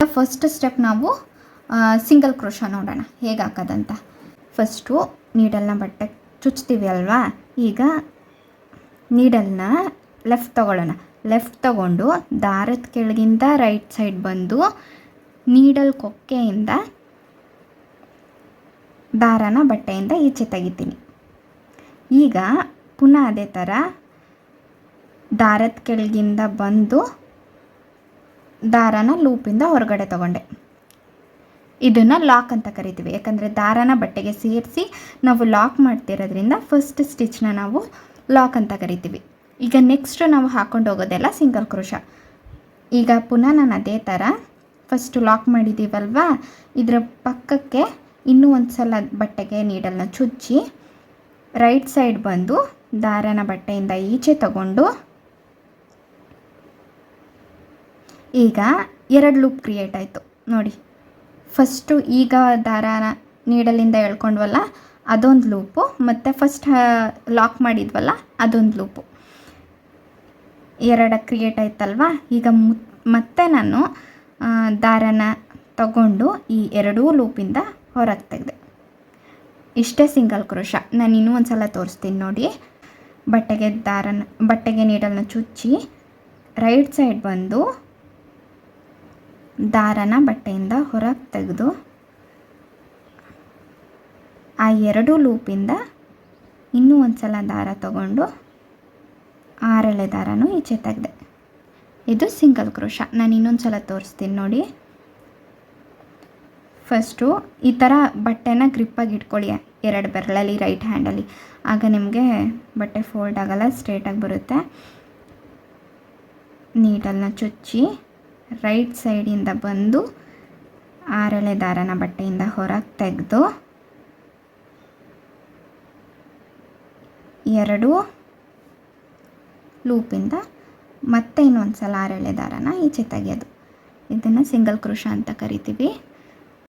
First step ನಾವು single ಕ್ರೋಶ ನೋಡೋಣ. ಹೇಗೆ ಹಾಕೋದಂತ? ಫಸ್ಟು ನೀಡಲ್ನ ಬಟ್ಟೆ ಚುಚ್ತೀವಿ ಅಲ್ವಾ? ಈಗ ನೀಡಲ್ನ ಲೆಫ್ಟ್ ತಗೊಳ್ಳೋಣ. ಲೆಫ್ಟ್ ತಗೊಂಡು ದಾರದ ಕೆಳಗಿಂದ ರೈಟ್ ಸೈಡ್ ಬಂದು ನೀಡಲ್ ಕೊಕ್ಕೆಯಿಂದ ದಾರನ ಬಟ್ಟೆಯಿಂದ ಈಚೆ ತೆಗಿತೀನಿ. ಈಗ ಪುನಃ ಅದೇ ಥರ ದಾರದ ಕೆಳಗಿಂದ ಬಂದು ದಾರನ ಲೂಪಿಂದ ಹೊರಗಡೆ ತಗೊಂಡೆ. ಇದನ್ನು ಲಾಕ್ ಅಂತ ಕರಿತೀವಿ. ಯಾಕಂದರೆ ದಾರನ ಬಟ್ಟೆಗೆ ಸೇರಿಸಿ ನಾವು ಲಾಕ್ ಮಾಡ್ತಿರೋದ್ರಿಂದ ಫಸ್ಟ್ ಸ್ಟಿಚ್ನ ನಾವು ಲಾಕ್ ಅಂತ ಕರಿತೀವಿ. ಈಗ ನೆಕ್ಸ್ಟ್ ನಾವು ಹಾಕೊಂಡು ಹೋಗೋದೆಲ್ಲ ಸಿಂಗಲ್ ಕ್ರೋಶ ಈಗ ಪುನಃ ನಾನು ಅದೇ ಥರ ಫಸ್ಟು ಲಾಕ್ ಮಾಡಿದ್ದೀವಲ್ವಾ ಇದರ ಪಕ್ಕಕ್ಕೆ ಇನ್ನೂ ಒಂದು ಸಲ ಬಟ್ಟೆಗೆ ನೀಡಲ್ನ ಚುಚ್ಚಿ ರೈಟ್ ಸೈಡ್ ಬಂದು ದಾರನ ಬಟ್ಟೆಯಿಂದ ಈಚೆ ತಗೊಂಡು ಈಗ ಎರಡು ಲೂಪ್ ಕ್ರಿಯೇಟ್ ಆಯಿತು. ನೋಡಿ ಫಸ್ಟು ಈಗ ದಾರಾನ ನೀಡಲಿಂದ ಎಳ್ಕೊಂಡ್ವಲ್ಲ, ಅದೊಂದು ಲೂಪು ಮತ್ತು ಫಸ್ಟ್ ಲಾಕ್ ಮಾಡಿದ್ವಲ್ಲ, ಅದೊಂದು ಲೂಪು ಎರಡ ಕ್ರಿಯೇಟ್ ಆಯ್ತಲ್ವಾ? ಈಗ ಮುತ್ ಮತ್ತೆ ನಾನು ದಾರನ ತಗೊಂಡು ಈ ಎರಡೂ ಲೂಪಿಂದ ಹೊರಗೆ ತೆಗೆದೆ. ಇಷ್ಟೇ ಸಿಂಗಲ್ ಕ್ರೋಶ. ನಾನು ಇನ್ನೂ ಒಂದು ಸಲ ತೋರಿಸ್ತೀನಿ ನೋಡಿ. ಬಟ್ಟೆಗೆ ದಾರನ, ಬಟ್ಟೆಗೆ ನೀಡಲನ್ನ ಚುಚ್ಚಿ ರೈಟ್ ಸೈಡ್ ಬಂದು ದಾರನ ಬಟ್ಟೆಯಿಂದ ಹೊರಗೆ ತೆಗೆದು, ಆ ಎರಡು ಲೂಪಿಂದ ಇನ್ನೂ ಒಂದು ಸಲ ದಾರ ತಗೊಂಡು ಆರಳೆ ದಾರನೂ ಈಚೆ ತೆಗೆದೆ. ಇದು ಸಿಂಗಲ್ ಕ್ರೋಶ. ನಾನು ಇನ್ನೊಂದು ಸಲ ತೋರಿಸ್ತೀನಿ ನೋಡಿ. ಫಸ್ಟು ಈ ಥರ ಬಟ್ಟೆನ ಗ್ರಿಪ್ಪಾಗಿ ಇಟ್ಕೊಳ್ಳಿ, ಎರಡು ಬೆರಳಲ್ಲಿ, ರೈಟ್ ಹ್ಯಾಂಡಲ್ಲಿ. ಆಗ ನಿಮಗೆ ಬಟ್ಟೆ ಫೋಲ್ಡ್ ಆಗಲ್ಲ, ಸ್ಟ್ರೇಟಾಗಿ ಬರುತ್ತೆ. ನೀಟಲ್ನ ಚುಚ್ಚಿ ರೈಟ್ ಸೈಡಿಂದ ಬಂದು ಆರಳೆ ದಾರನ ಬಟ್ಟೆಯಿಂದ ಹೊರಗೆ ತೆಗೆದು ಎರಡು ಲೂಪಿಂದ ಮತ್ತೆ ಇನ್ನೊಂದು ಸಲ ಆರಳೆ ದಾರನ ಈಚೆ ತೆಗೆಯೋದು. ಇದನ್ನು ಸಿಂಗಲ್ ಕ್ರೋಶ ಅಂತ ಕರಿತೀವಿ.